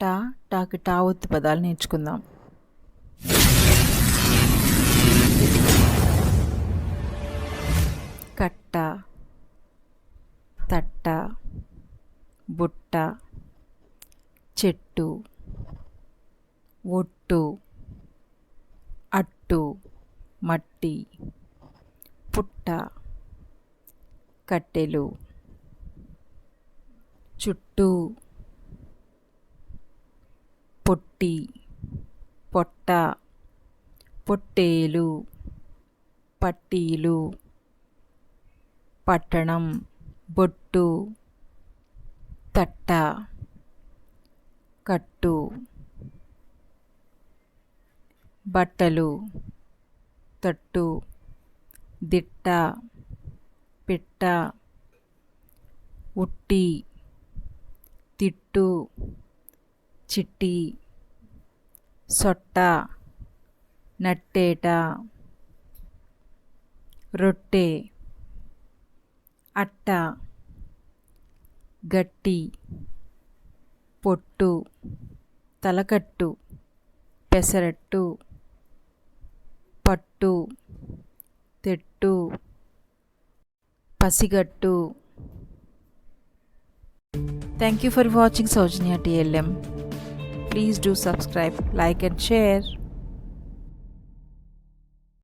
టా టాకి టా ఒత్తి పదాలు నేర్చుకుందాం. కట్ట తట్ట బుట్ట చెట్టు ఒట్టు అట్టు మట్టి పుట్ట కట్టెలు చుట్టూ. పొట్టి పొట్ట పొట్టేలు పట్టీలు పట్టణం బొట్టు తట్ట కట్టు బట్టలు తట్టు దిట్ట పిట్ట ఉట్టి తిట్టు చిట్టి. సొట్ట నట్టేట రొట్టె అట్ట గట్టి పొట్టు తలకట్టు పెసరట్టు పట్టు తెట్టు పసిగట్టు. Thank you for watching Soujanya TLM. Please do subscribe, like and share.